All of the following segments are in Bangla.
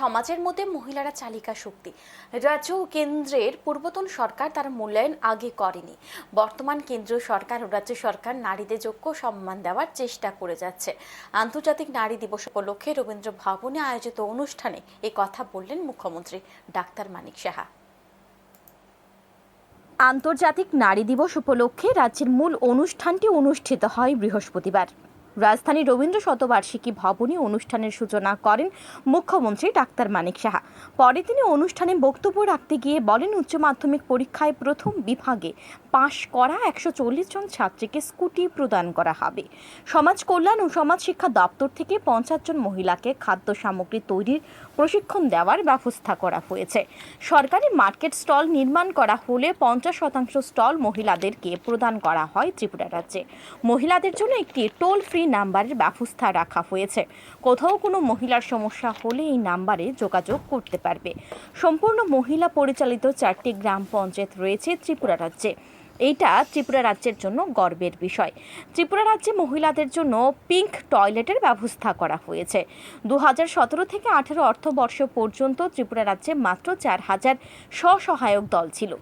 সমাজের মধ্যে মহিলারা চালিকা শক্তি। রাজ্য ও কেন্দ্রের পূর্বতন সরকার তার মূল্যায়ন আগে করেনি। বর্তমান কেন্দ্রীয় সরকার ও রাজ্য সরকার নারীদের যোগ্য সম্মান দেওয়ার চেষ্টা করে যাচ্ছে। আন্তর্জাতিক নারী দিবস উপলক্ষে রবীন্দ্র ভবনে আয়োজিত অনুষ্ঠানে এ কথা বললেন মুখ্যমন্ত্রী ডাক্তার মানিক সাহা। আন্তর্জাতিক নারী দিবস উপলক্ষে রাজ্যের মূল অনুষ্ঠানটি অনুষ্ঠিত হয় বৃহস্পতিবার। রাজধানী রবীন্দ্র শতবার্ষিকী ভবনে অনুষ্ঠানের সূচনা করেন মুখ্যমন্ত্রী ডাক্তার মানিক সাহা। পরে তিনি অনুষ্ঠানে বক্তব্য রাখতে গিয়ে বলেন, উচ্চ মাধ্যমিক পরীক্ষায় প্রথম বিভাগে পাশ করা একশো চল্লিশ জন ছাত্রীকে স্কুটি প্রদান করা হবে। সমাজ কল্যাণ ও সমাজ শিক্ষা দপ্তর থেকে পঞ্চাশ জন মহিলাকে খাদ্য সামগ্রী তৈরির প্রশিক্ষণ দেওয়ার ব্যবস্থা করা হয়েছে। সরকারি মার্কেট স্টল নির্মাণ করা হলে পঞ্চাশ শতাংশ স্টল মহিলাদেরকে প্রদান করা হয় ত্রিপুরা রাজ্যে। মহিলাদের জন্য একটি টোল ফ্রি নাম্বারের ব্যবস্থা রাখা হয়েছে। কোথাও কোনো মহিলার সমস্যা হলে এই নাম্বারে যোগাযোগ করতে পারবে। সম্পূর্ণ মহিলা পরিচালিত চারটি গ্রাম পঞ্চায়েত রয়েছে ত্রিপুরা রাজ্যে। এইটা ত্রিপুরা রাজ্যের জন্য গর্বের বিষয়। ত্রিপুরা রাজ্যে মহিলাদের জন্য পিঙ্ক টয়লেটের ব্যবস্থা করা হয়েছে। দু হাজার সতেরো থেকে আঠেরো অর্থবর্ষ পর্যন্ত ত্রিপুরা রাজ্যে মাত্র চার হাজার স্বসহায়ক দল ছিল।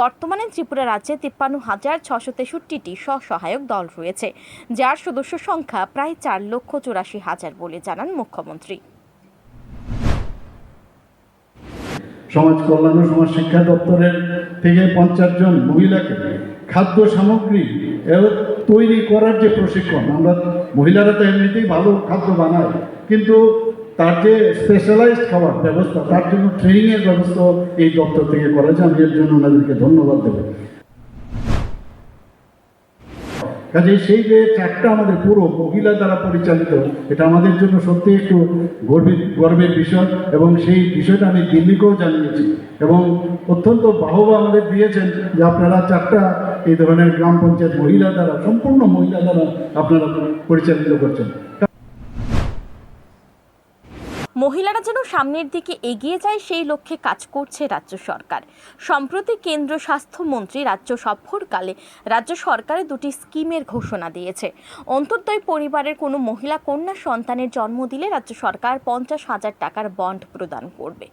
বর্তমানে ত্রিপুরা রাজ্যে তিপ্পান্ন হাজার ছশো তেষট্টিটি স্বসহায়ক দল রয়েছে, যার সদস্য সংখ্যা প্রায় চার লক্ষ চুরাশি হাজার বলে জানান মুখ্যমন্ত্রী। সমাজ কল্যাণ ও সমাজ শিক্ষা দপ্তরের থেকে পঞ্চাশ জন মহিলাকে খাদ্য সামগ্রী তৈরি করার যে প্রশিক্ষণ, আমরা মহিলারা তো এমনিতেই ভালো খাদ্য বানায়, কিন্তু তার যে স্পেশালাইজড খাবার ব্যবস্থা, তার জন্য ট্রেনিংয়ের ব্যবস্থা এই দপ্তর থেকে করেছে। আমি এর জন্য ওনাদেরকে ধন্যবাদ দেবো। কাজে সেই যে চারটা আমাদের পুরো মহিলা দ্বারা পরিচালিত, এটা আমাদের জন্য সত্যি একটু গর্বিত, গর্বের বিষয় এবং সেই বিষয়টা আমি দিল্লিকেও জানিয়েছি এবং অত্যন্ত বাহবা আমাদের দিয়েছেন যে আপনারা চারটা এই ধরনের গ্রাম পঞ্চায়েত মহিলা দ্বারা, সম্পূর্ণ মহিলা দ্বারা আপনারা পরিচালিত করছেন। মহিলারা যেন সামনের দিকে এগিয়ে যায়, সেই লক্ষ্যে কাজ করছে রাজ্য সরকার। সম্প্রতি কেন্দ্র স্বাস্থ্যমন্ত্রী রাজ্য সফরকালে রাজ্য সরকারের দুটি স্কিমের ঘোষণা দিয়েছে। অন্তর্দয় পরিবারের কোনো মহিলা কন্যা সন্তানের জন্ম দিলে রাজ্য সরকার পঞ্চাশ হাজার টাকার বন্ড প্রদান করবে।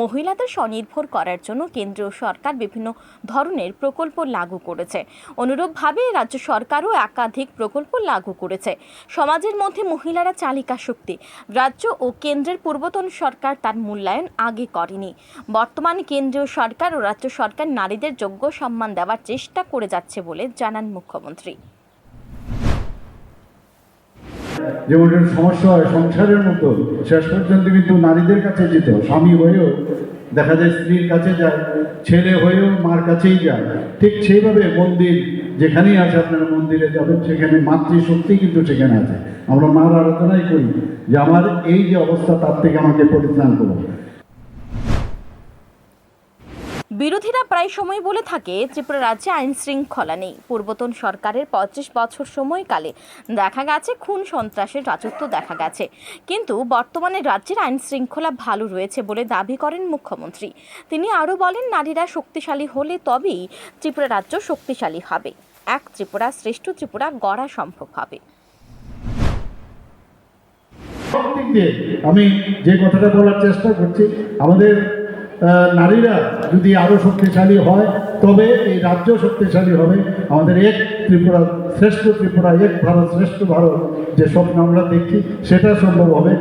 মহিলাদের স্বনির্ভর করার জন্য কেন্দ্রীয় সরকার বিভিন্ন ধরনের প্রকল্প লাগু করেছে। অনুরূপভাবে রাজ্য সরকারও একাধিক প্রকল্প লাগু করেছে। সমাজের মধ্যে মহিলারা চালিকা শক্তি, রাজ্য ও কেন্দ্রের পূর্বতন সরকার তার মূল্যায়ন আগে করেনি। বর্তমান কেন্দ্রীয় সরকার ও রাজ্য সরকার নারীদের যোগ্য সম্মান দেওয়ার চেষ্টা করে যাচ্ছে বলে জানান মুখ্যমন্ত্রী। যেমন সমস্যা হয়, সংসারের মতো, শেষ পর্যন্ত কিন্তু নারীদের কাছে যেত, স্বামী হয়েও দেখা যায় স্ত্রীর কাছে যায়, ছেলে হয়েও মার কাছেই যায়। ঠিক সেইভাবে মন্দির যেখানেই আছে আপনারা মন্দিরে যাবেন সেখানে মাতৃশক্তি কিন্তু সেখানে আছে। আমরা মার আরাধনাই করি যে আমার এই যে অবস্থা, তার থেকে আমাকে পরিত্রাণ করো বিরোধীরা প্রায় সময় বলে থাকে, ত্রিপুরা রাজ্যে আইন শৃঙ্খলা নেই। পূর্বতন সরকারের পঁচিশ বছর সময়কালে দেখা গেছে, খুন, সন্ত্রাসের রাজত্ব দেখা গেছে। কিন্তু বর্তমানে রাজ্যের আইন শৃঙ্খলা ভালো রয়েছে বলে দাবি করেন মুখ্যমন্ত্রী। তিনি আরও বলেন, নারীরা শক্তিশালী হলে তবেই ত্রিপুরা রাজ্য শক্তিশালী হবে। এক ত্রিপুরা শ্রেষ্ঠ ত্রিপুরা গড়া সম্ভব হবে। আমি যে কথাটা বলার চেষ্টা করছি, আমাদের নারীরা যদি আরও শক্তিশালী হয়, তবে এই রাজ্য শক্তিশালী হবে। আমাদের এক ত্রিপুরা, শ্রেষ্ঠ ত্রিপুরা, এক ভারত, শ্রেষ্ঠ ভারত, যে স্বপ্ন আমরা দেখি, সেটা সম্ভব হবে।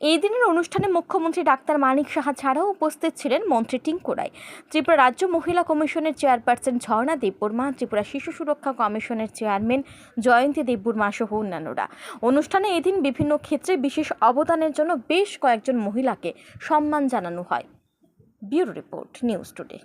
এই দিনের অনুষ্ঠানে মুখ্যমন্ত্রী ডাক্তার মানিক সাহা ছাড়াও উপস্থিত ছিলেন মন্ত্রী টিঙ্কু রায়। ত্রিপুরা রাজ্য মহিলা কমিশনের চেয়ারপারসন ঝর্ণা দেববর্মা ত্রিপুরা শিশু সুরক্ষা কমিশনের চেয়ারম্যান জয়ন্তী দেববর্মা সহ অন্যান্যরা। অনুষ্ঠানে এদিন বিভিন্ন ক্ষেত্রে বিশেষ অবদানের জন্য বেশ কয়েকজন মহিলাকে সম্মান জানানো হয়। Bureau report, news today.